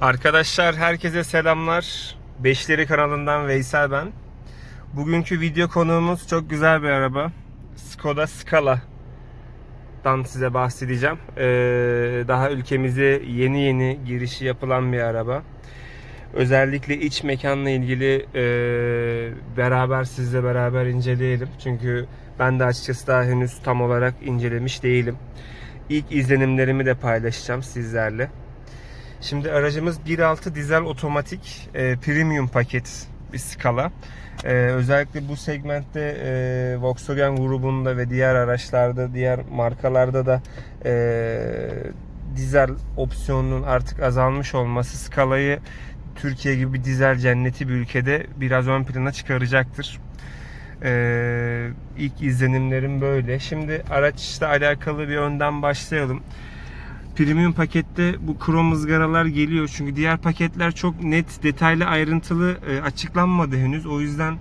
Arkadaşlar herkese selamlar. Beşleri kanalından Veysel ben. Bugünkü video konuğumuz çok güzel bir araba. Skoda Scala'dan size bahsedeceğim. Ee, daha ülkemize yeni yeni girişi yapılan bir araba. Özellikle iç mekanla ilgili e, beraber sizle beraber inceleyelim. Çünkü ben de açıkçası daha henüz tam olarak incelemiş değilim. İlk izlenimlerimi de paylaşacağım sizlerle. Şimdi aracımız 1.6 dizel otomatik e, premium paket bir skala. E, özellikle bu segmentte e, Volkswagen grubunda ve diğer araçlarda, diğer markalarda da e, dizel opsiyonunun artık azalmış olması skalayı Türkiye gibi bir dizel cenneti bir ülkede biraz ön plana çıkaracaktır. Ee, ilk izlenimlerim böyle. Şimdi araçla alakalı bir önden başlayalım. Premium pakette bu krom ızgaralar geliyor. Çünkü diğer paketler çok net, detaylı, ayrıntılı e, açıklanmadı henüz. O yüzden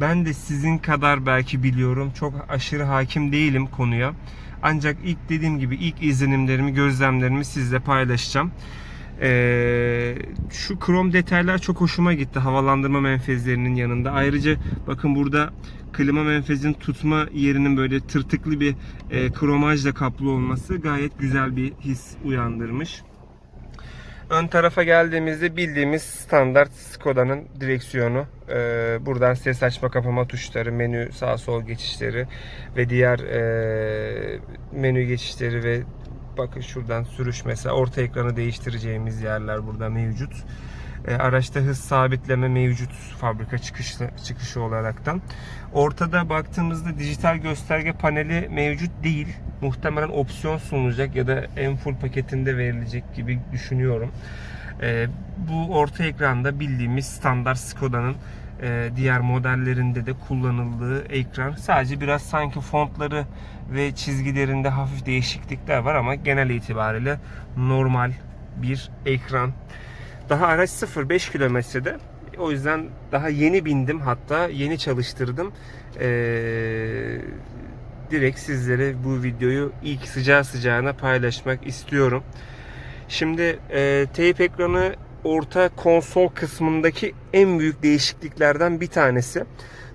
ben de sizin kadar belki biliyorum. Çok aşırı hakim değilim konuya. Ancak ilk dediğim gibi ilk izlenimlerimi, gözlemlerimi sizle paylaşacağım. Ee, şu krom detaylar çok hoşuma gitti havalandırma menfezlerinin yanında. Ayrıca bakın burada klima menfezin tutma yerinin böyle tırtıklı bir e, kromajla kaplı olması gayet güzel bir his uyandırmış. Ön tarafa geldiğimizde bildiğimiz standart Skoda'nın direksiyonu. Ee, buradan ses açma kapama tuşları, menü sağ sol geçişleri ve diğer e, menü geçişleri ve bakın şuradan sürüş mesela orta ekranı değiştireceğimiz yerler burada mevcut. E, araçta hız sabitleme mevcut fabrika çıkışı, çıkışı olaraktan. Ortada baktığımızda dijital gösterge paneli mevcut değil. Muhtemelen opsiyon sunulacak ya da en full paketinde verilecek gibi düşünüyorum. E, bu orta ekranda bildiğimiz standart Skoda'nın diğer modellerinde de kullanıldığı ekran. Sadece biraz sanki fontları ve çizgilerinde hafif değişiklikler var ama genel itibariyle normal bir ekran. Daha araç 0-5 kilometrede. O yüzden daha yeni bindim hatta yeni çalıştırdım. Ee, direkt sizlere bu videoyu ilk sıcağı sıcağına paylaşmak istiyorum. Şimdi e, teyp ekranı orta konsol kısmındaki en büyük değişikliklerden bir tanesi.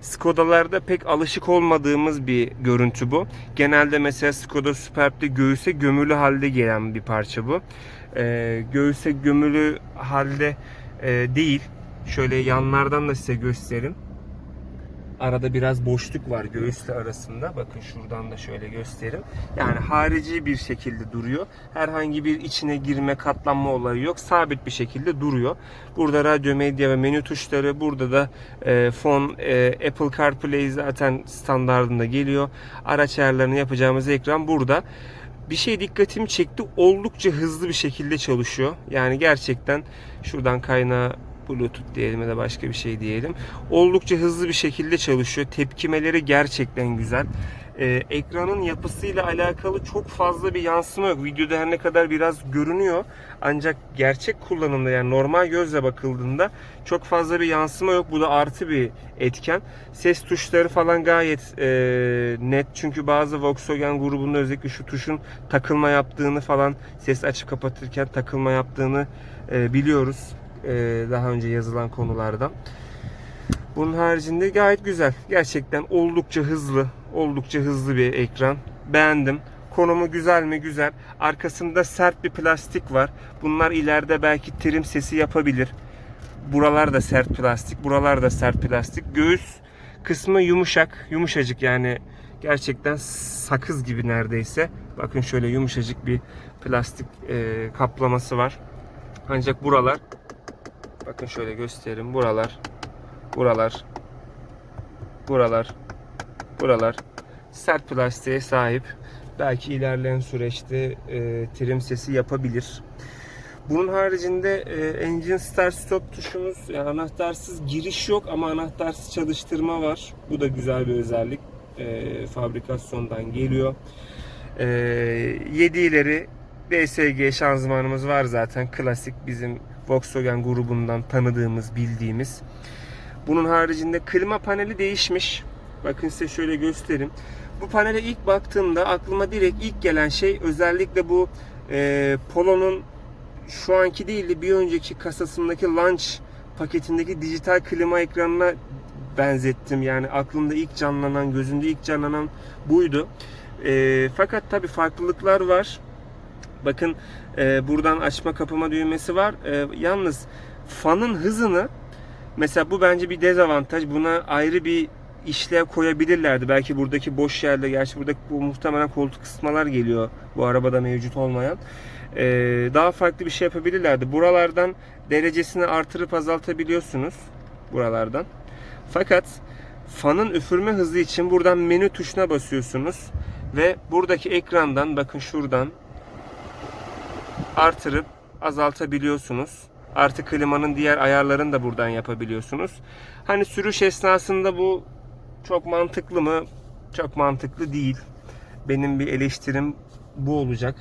Skoda'larda pek alışık olmadığımız bir görüntü bu. Genelde mesela Skoda Superb'de göğüse gömülü halde gelen bir parça bu. Ee, göğüse gömülü halde e, değil. Şöyle yanlardan da size göstereyim. Arada biraz boşluk var göğüsle arasında. Bakın şuradan da şöyle göstereyim. Yani harici bir şekilde duruyor. Herhangi bir içine girme, katlanma olayı yok. Sabit bir şekilde duruyor. Burada radyo, medya ve menü tuşları. Burada da e, fon, e, Apple CarPlay zaten standartında geliyor. Araç ayarlarını yapacağımız ekran burada. Bir şey dikkatimi çekti. Oldukça hızlı bir şekilde çalışıyor. Yani gerçekten şuradan kaynağı Bluetooth diyelim ya da başka bir şey diyelim. Oldukça hızlı bir şekilde çalışıyor. Tepkimeleri gerçekten güzel. Ee, ekranın yapısıyla alakalı çok fazla bir yansıma yok. Videoda her ne kadar biraz görünüyor. Ancak gerçek kullanımda yani normal gözle bakıldığında çok fazla bir yansıma yok. Bu da artı bir etken. Ses tuşları falan gayet e, net. Çünkü bazı Volkswagen grubunda özellikle şu tuşun takılma yaptığını falan ses açıp kapatırken takılma yaptığını e, biliyoruz daha önce yazılan konulardan. Bunun haricinde gayet güzel. Gerçekten oldukça hızlı, oldukça hızlı bir ekran. Beğendim. Konumu güzel mi? Güzel. Arkasında sert bir plastik var. Bunlar ileride belki trim sesi yapabilir. Buralar da sert plastik, buralar da sert plastik. Göğüs kısmı yumuşak, yumuşacık yani gerçekten sakız gibi neredeyse. Bakın şöyle yumuşacık bir plastik e, kaplaması var. Ancak buralar Bakın şöyle göstereyim. Buralar, buralar, buralar, buralar sert plastiğe sahip. Belki ilerleyen süreçte e, trim sesi yapabilir. Bunun haricinde e, Engine Start Stop tuşumuz yani anahtarsız giriş yok ama anahtarsız çalıştırma var. Bu da güzel bir özellik. E, fabrikasyondan geliyor. E, 7 ileri DSG şanzımanımız var zaten. Klasik bizim Volkswagen grubundan tanıdığımız, bildiğimiz. Bunun haricinde klima paneli değişmiş. Bakın size şöyle göstereyim. Bu panele ilk baktığımda aklıma direkt ilk gelen şey özellikle bu e, Polo'nun şu anki değil de bir önceki kasasındaki launch paketindeki dijital klima ekranına benzettim. Yani aklımda ilk canlanan, gözümde ilk canlanan buydu. E, fakat tabi farklılıklar var. Bakın e, buradan açma kapama düğmesi var. E, yalnız fanın hızını mesela bu bence bir dezavantaj. Buna ayrı bir işlev koyabilirlerdi. Belki buradaki boş yerde, gerçi burada bu muhtemelen koltuk ısıtmalar geliyor bu arabada mevcut olmayan. Ee, daha farklı bir şey yapabilirlerdi. Buralardan derecesini artırıp azaltabiliyorsunuz. Buralardan. Fakat fanın üfürme hızı için buradan menü tuşuna basıyorsunuz. Ve buradaki ekrandan bakın şuradan artırıp azaltabiliyorsunuz. Artı klimanın diğer ayarlarını da buradan yapabiliyorsunuz. Hani sürüş esnasında bu çok mantıklı mı? Çok mantıklı değil. Benim bir eleştirim bu olacak.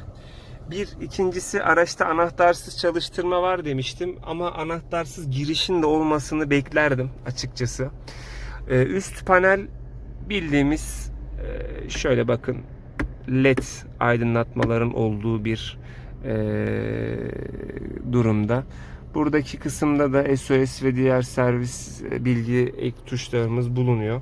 Bir ikincisi araçta anahtarsız çalıştırma var demiştim ama anahtarsız girişin de olmasını beklerdim açıkçası. Ee, üst panel bildiğimiz e, şöyle bakın led aydınlatmaların olduğu bir e, durumda. Buradaki kısımda da SOS ve diğer servis e, bilgi ek tuşlarımız bulunuyor.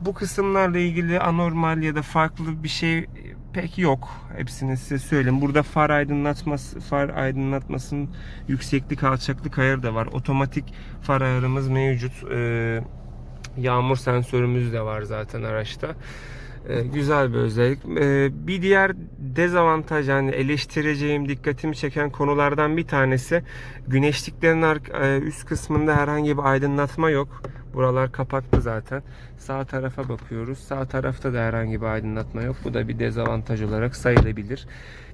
Bu kısımlarla ilgili anormal ya da farklı bir şey pek yok. Hepsini size söyleyeyim. Burada far aydınlatması, far aydınlatmasının yükseklik alçaklık ayarı da var. Otomatik far ayarımız mevcut. Ee, yağmur sensörümüz de var zaten araçta. Ee, güzel bir özellik. Ee, bir diğer dezavantaj yani eleştireceğim, dikkatimi çeken konulardan bir tanesi güneşliklerin e, üst kısmında herhangi bir aydınlatma yok. Buralar kapaklı zaten. Sağ tarafa bakıyoruz. Sağ tarafta da herhangi bir aydınlatma yok. Bu da bir dezavantaj olarak sayılabilir.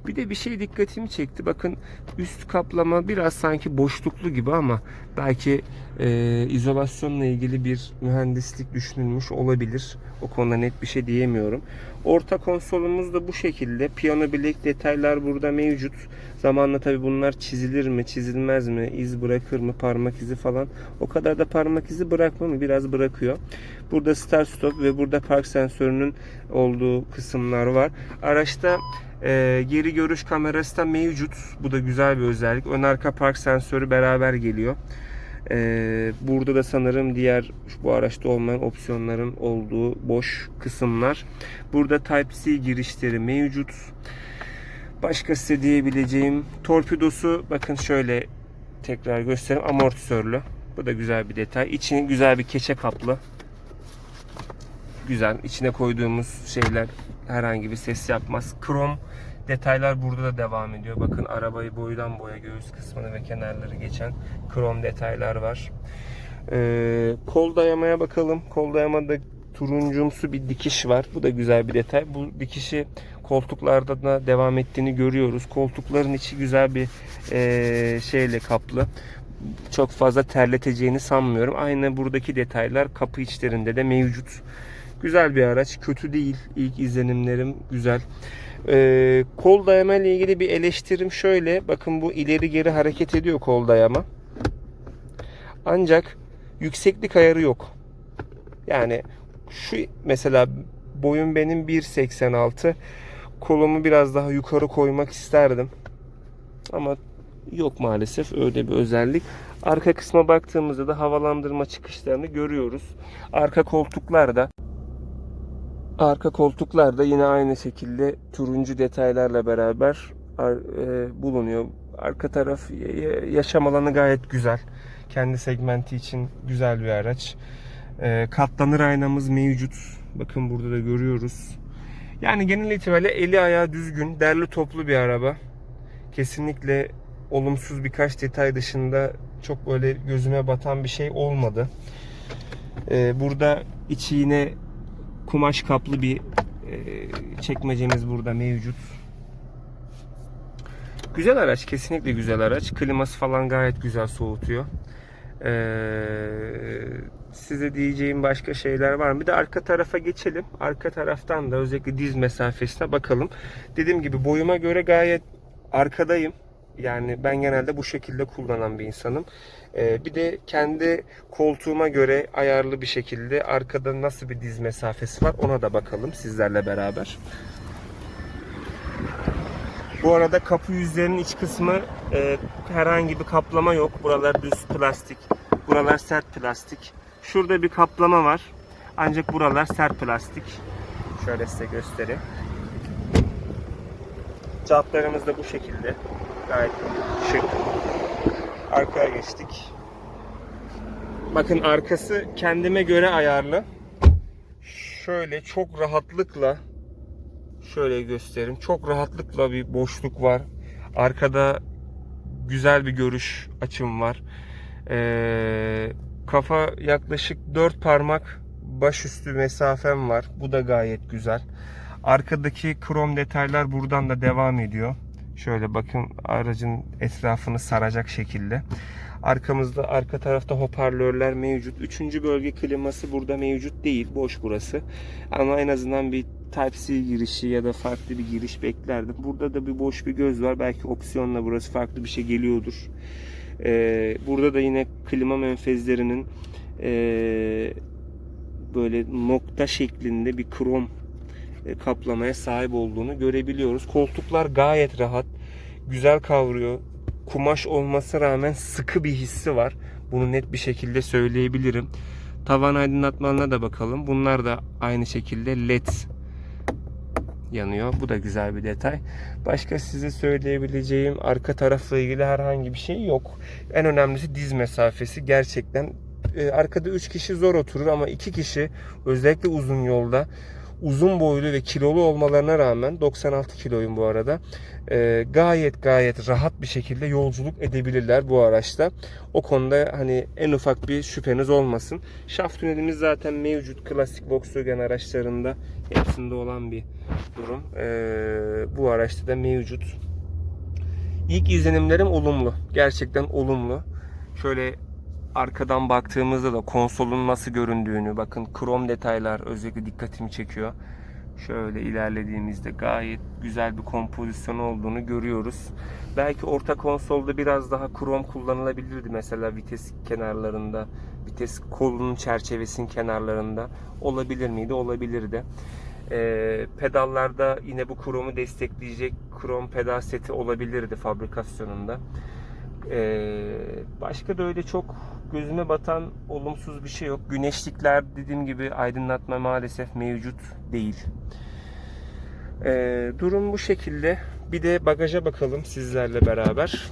Bir de bir şey dikkatimi çekti. Bakın üst kaplama biraz sanki boşluklu gibi ama belki e, izolasyonla ilgili bir mühendislik düşünülmüş olabilir. O konuda net bir şey diyemiyorum. Orta konsolumuz da bu şekilde. Piyano bilek detaylar burada mevcut. Zamanla tabi bunlar çizilir mi, çizilmez mi, iz bırakır mı, parmak izi falan. O kadar da parmak izi bırakma mı? Biraz bırakıyor. Burada start stop ve burada park sensörünün olduğu kısımlar var. Araçta e, geri görüş kamerası da mevcut. Bu da güzel bir özellik. Ön arka park sensörü beraber geliyor. Ee, burada da sanırım diğer bu araçta olmayan opsiyonların olduğu boş kısımlar. Burada Type-C girişleri mevcut. Başka size diyebileceğim torpidosu bakın şöyle tekrar göstereyim amortisörlü. Bu da güzel bir detay. İçini güzel bir keçe kaplı. Güzel. İçine koyduğumuz şeyler herhangi bir ses yapmaz. Krom detaylar burada da devam ediyor. Bakın arabayı boydan boya göğüs kısmını ve kenarları geçen krom detaylar var. Ee, kol dayamaya bakalım. Kol dayamada turuncumsu bir dikiş var. Bu da güzel bir detay. Bu dikişi koltuklarda da devam ettiğini görüyoruz. Koltukların içi güzel bir e, şeyle kaplı. Çok fazla terleteceğini sanmıyorum. Aynı buradaki detaylar kapı içlerinde de mevcut. Güzel bir araç. Kötü değil. İlk izlenimlerim güzel. Ee, kol dayama ile ilgili bir eleştirim şöyle. Bakın bu ileri geri hareket ediyor kol dayama. Ancak yükseklik ayarı yok. Yani şu mesela boyum benim 1.86. Kolumu biraz daha yukarı koymak isterdim. Ama yok maalesef öyle bir özellik. Arka kısma baktığımızda da havalandırma çıkışlarını görüyoruz. Arka koltuklarda Arka koltuklarda yine aynı şekilde turuncu detaylarla beraber e, bulunuyor. Arka taraf yaşam alanı gayet güzel. Kendi segmenti için güzel bir araç. E, katlanır aynamız mevcut. Bakın burada da görüyoruz. Yani genel itibariyle eli ayağı düzgün, derli toplu bir araba. Kesinlikle olumsuz birkaç detay dışında çok böyle gözüme batan bir şey olmadı. E, burada içi yine kumaş kaplı bir e, çekmecemiz burada mevcut. Güzel araç, kesinlikle güzel araç. Kliması falan gayet güzel soğutuyor. Ee, size diyeceğim başka şeyler var mı? Bir de arka tarafa geçelim. Arka taraftan da özellikle diz mesafesine bakalım. Dediğim gibi boyuma göre gayet arkadayım. Yani ben genelde bu şekilde kullanan bir insanım. Ee, bir de kendi koltuğuma göre ayarlı bir şekilde arkada nasıl bir diz mesafesi var ona da bakalım sizlerle beraber. Bu arada kapı yüzlerinin iç kısmı Ee, herhangi bir kaplama yok. Buralar düz plastik. Buralar sert plastik. Şurada bir kaplama var. Ancak buralar sert plastik. Şöyle size göstereyim. Jantlarımız da bu şekilde. Gayet şık. Arkaya geçtik. Bakın arkası kendime göre ayarlı. Şöyle çok rahatlıkla şöyle göstereyim. Çok rahatlıkla bir boşluk var. Arkada güzel bir görüş açım var. Ee, kafa yaklaşık 4 parmak başüstü mesafem var. Bu da gayet güzel. Arkadaki krom detaylar buradan da devam ediyor. Şöyle bakın aracın etrafını saracak şekilde. Arkamızda arka tarafta hoparlörler mevcut. Üçüncü bölge kliması burada mevcut değil. Boş burası. Ama en azından bir Type-C girişi ya da farklı bir giriş beklerdim. Burada da bir boş bir göz var. Belki opsiyonla burası farklı bir şey geliyordur. Ee, burada da yine klima menfezlerinin ee, böyle nokta şeklinde bir krom kaplamaya sahip olduğunu görebiliyoruz. Koltuklar gayet rahat. Güzel kavruyor. Kumaş olmasına rağmen sıkı bir hissi var. Bunu net bir şekilde söyleyebilirim. Tavan aydınlatmalarına da bakalım. Bunlar da aynı şekilde led yanıyor. Bu da güzel bir detay. Başka size söyleyebileceğim arka tarafla ilgili herhangi bir şey yok. En önemlisi diz mesafesi. Gerçekten e, arkada 3 kişi zor oturur ama 2 kişi özellikle uzun yolda uzun boylu ve kilolu olmalarına rağmen 96 kiloyum bu arada e, gayet gayet rahat bir şekilde yolculuk edebilirler bu araçta. O konuda hani en ufak bir şüpheniz olmasın. Şaft tünelimiz zaten mevcut klasik Volkswagen araçlarında hepsinde olan bir durum. E, bu araçta da mevcut. İlk izlenimlerim olumlu. Gerçekten olumlu. Şöyle arkadan baktığımızda da konsolun nasıl göründüğünü bakın krom detaylar özellikle dikkatimi çekiyor. Şöyle ilerlediğimizde gayet güzel bir kompozisyon olduğunu görüyoruz. Belki orta konsolda biraz daha krom kullanılabilirdi mesela vites kenarlarında, vites kolunun çerçevesinin kenarlarında olabilir miydi? Olabilirdi. Ee, pedallarda yine bu kromu destekleyecek krom pedal seti olabilirdi fabrikasyonunda. Ee, başka da öyle çok gözüme batan olumsuz bir şey yok. Güneşlikler dediğim gibi aydınlatma maalesef mevcut değil. Ee, durum bu şekilde. Bir de bagaja bakalım sizlerle beraber.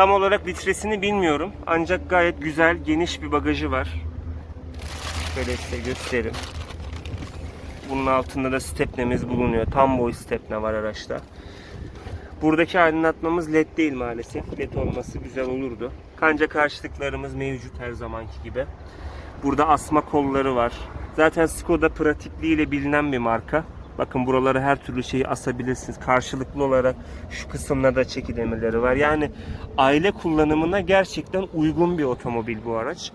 Tam olarak litresini bilmiyorum. Ancak gayet güzel, geniş bir bagajı var. Şöyle size göstereyim. Bunun altında da stepnemiz bulunuyor. Tam boy stepne var araçta. Buradaki aydınlatmamız led değil maalesef. Led olması güzel olurdu. Kanca karşılıklarımız mevcut her zamanki gibi. Burada asma kolları var. Zaten Skoda pratikliğiyle bilinen bir marka. Bakın buralara her türlü şeyi asabilirsiniz. Karşılıklı olarak şu çeki demirleri var. Yani aile kullanımına gerçekten uygun bir otomobil bu araç.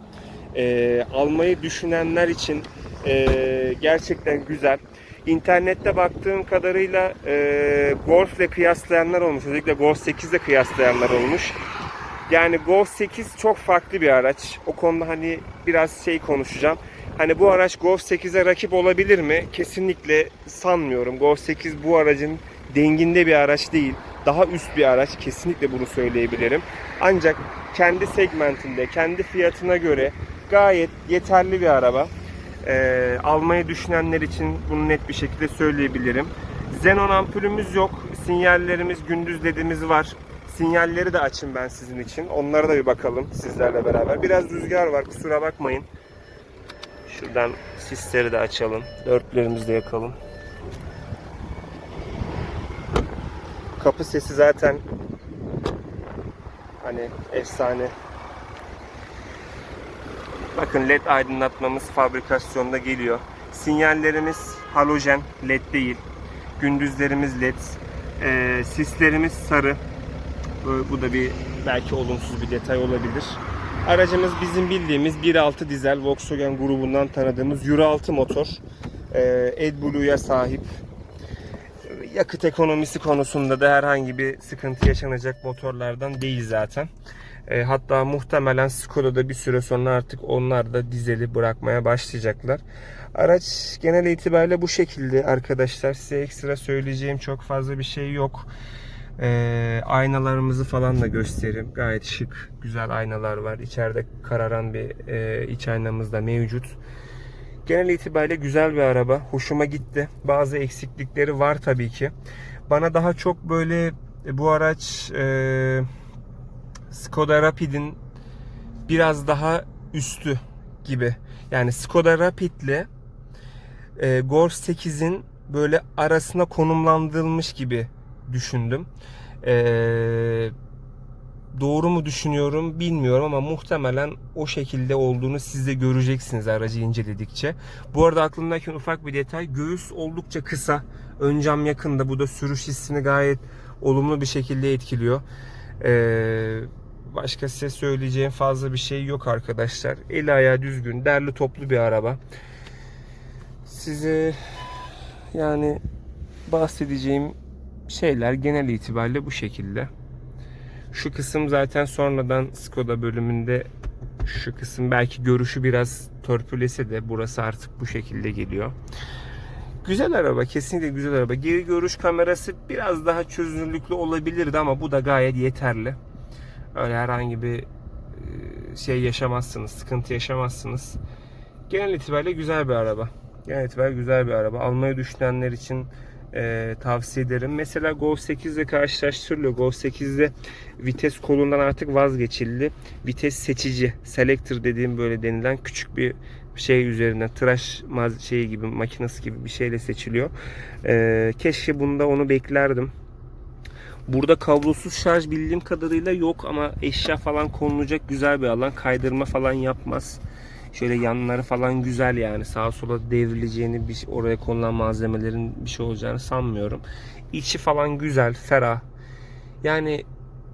Ee, almayı düşünenler için e, gerçekten güzel. İnternette baktığım kadarıyla e, Golf'le kıyaslayanlar olmuş. Özellikle Golf 8'le kıyaslayanlar olmuş. Yani Golf 8 çok farklı bir araç. O konuda hani biraz şey konuşacağım. Hani bu araç Golf 8'e rakip olabilir mi? Kesinlikle sanmıyorum. Golf 8 bu aracın denginde bir araç değil. Daha üst bir araç. Kesinlikle bunu söyleyebilirim. Ancak kendi segmentinde, kendi fiyatına göre gayet yeterli bir araba. Ee, almayı düşünenler için bunu net bir şekilde söyleyebilirim. Xenon ampulümüz yok. Sinyallerimiz, gündüz ledimiz var. Sinyalleri de açın ben sizin için. Onlara da bir bakalım sizlerle beraber. Biraz rüzgar var kusura bakmayın. Şuradan sisleri de açalım. Dörtlerimizi de yakalım. Kapı sesi zaten hani efsane. Bakın led aydınlatmamız fabrikasyonda geliyor. Sinyallerimiz halojen led değil. Gündüzlerimiz led. Ee, sislerimiz sarı. Bu da bir belki olumsuz bir detay olabilir. Aracımız bizim bildiğimiz 1.6 dizel Volkswagen grubundan tanıdığımız Euro 6 motor. Ee, AdBlue'ya sahip. Yakıt ekonomisi konusunda da herhangi bir sıkıntı yaşanacak motorlardan değil zaten. E, hatta muhtemelen Skoda'da bir süre sonra artık onlar da dizeli bırakmaya başlayacaklar. Araç genel itibariyle bu şekilde arkadaşlar. Size ekstra söyleyeceğim çok fazla bir şey yok. E, aynalarımızı falan da göstereyim. Gayet şık, güzel aynalar var. İçeride kararan bir e, iç aynamız da mevcut. Genel itibariyle güzel bir araba. Hoşuma gitti. Bazı eksiklikleri var tabii ki. Bana daha çok böyle e, bu araç e, Skoda Rapid'in biraz daha üstü gibi. Yani Skoda Rapid'le e, Golf 8'in böyle arasına konumlandırılmış gibi düşündüm. E, doğru mu düşünüyorum bilmiyorum ama muhtemelen o şekilde olduğunu siz de göreceksiniz aracı inceledikçe. Bu arada aklımdaki ufak bir detay göğüs oldukça kısa. Ön cam yakında bu da sürüş hissini gayet olumlu bir şekilde etkiliyor. Ee, başka size söyleyeceğim fazla bir şey yok arkadaşlar. Eli ayağı düzgün, derli toplu bir araba. Size yani bahsedeceğim şeyler genel itibariyle bu şekilde. Şu kısım zaten sonradan Skoda bölümünde şu kısım belki görüşü biraz törpülese de burası artık bu şekilde geliyor. Güzel araba, kesinlikle güzel araba. Geri görüş kamerası biraz daha çözünürlüklü olabilirdi ama bu da gayet yeterli. Öyle herhangi bir e, şey yaşamazsınız, sıkıntı yaşamazsınız. Genel itibariyle güzel bir araba. Genel itibariyle güzel bir araba. Almayı düşünenler için e, tavsiye ederim. Mesela Golf 8 ile karşılaştırılıyor. Golf 8'de vites kolundan artık vazgeçildi. Vites seçici, selector dediğim böyle denilen küçük bir şey üzerinden tıraş şeyi gibi makinesi gibi bir şeyle seçiliyor. E, keşke bunda onu beklerdim. Burada kablosuz şarj bildiğim kadarıyla yok ama eşya falan konulacak güzel bir alan. Kaydırma falan yapmaz. Şöyle yanları falan güzel yani. Sağa sola devrileceğini, bir, oraya konulan malzemelerin bir şey olacağını sanmıyorum. İçi falan güzel, ferah. Yani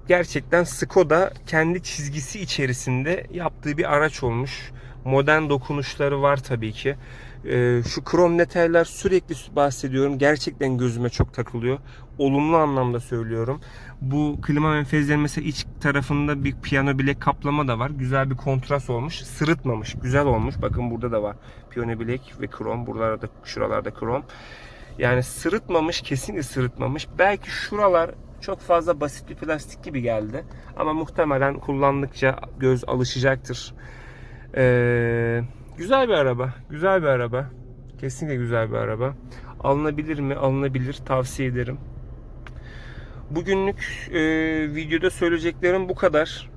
gerçekten Skoda kendi çizgisi içerisinde yaptığı bir araç olmuş. Modern dokunuşları var tabii ki. Ee, şu krom detaylar sürekli bahsediyorum. Gerçekten gözüme çok takılıyor. Olumlu anlamda söylüyorum. Bu klima menfezlerin mesela iç tarafında bir piyano bilek kaplama da var. Güzel bir kontrast olmuş. Sırıtmamış. Güzel olmuş. Bakın burada da var. Piyano bilek ve krom. Buralarda şuralarda krom. Yani sırıtmamış. Kesinlikle sırıtmamış. Belki şuralar çok fazla basit bir plastik gibi geldi. Ama muhtemelen kullandıkça göz alışacaktır. Ee, güzel bir araba. Güzel bir araba. Kesinlikle güzel bir araba. Alınabilir mi? Alınabilir. Tavsiye ederim. Bugünlük e, videoda söyleyeceklerim bu kadar.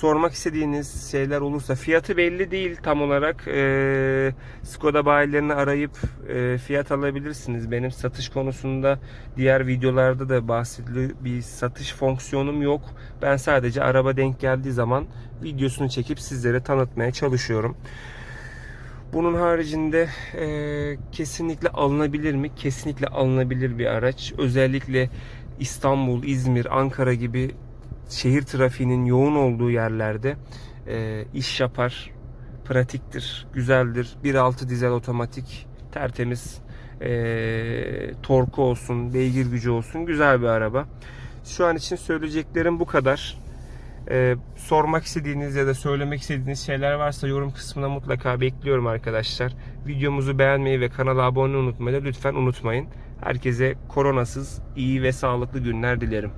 Sormak istediğiniz şeyler olursa fiyatı belli değil tam olarak. E, Skoda bayilerini arayıp e, fiyat alabilirsiniz. Benim satış konusunda diğer videolarda da bahsediliyor. Bir satış fonksiyonum yok. Ben sadece araba denk geldiği zaman videosunu çekip sizlere tanıtmaya çalışıyorum. Bunun haricinde e, kesinlikle alınabilir mi? Kesinlikle alınabilir bir araç. Özellikle İstanbul, İzmir, Ankara gibi şehir trafiğinin yoğun olduğu yerlerde e, iş yapar, pratiktir, güzeldir. 1.6 dizel otomatik, tertemiz, e, torku olsun, beygir gücü olsun, güzel bir araba. Şu an için söyleyeceklerim bu kadar. Ee, sormak istediğiniz ya da söylemek istediğiniz şeyler varsa yorum kısmına mutlaka bekliyorum arkadaşlar. Videomuzu beğenmeyi ve kanala abone olmayı lütfen unutmayın. Herkese koronasız iyi ve sağlıklı günler dilerim.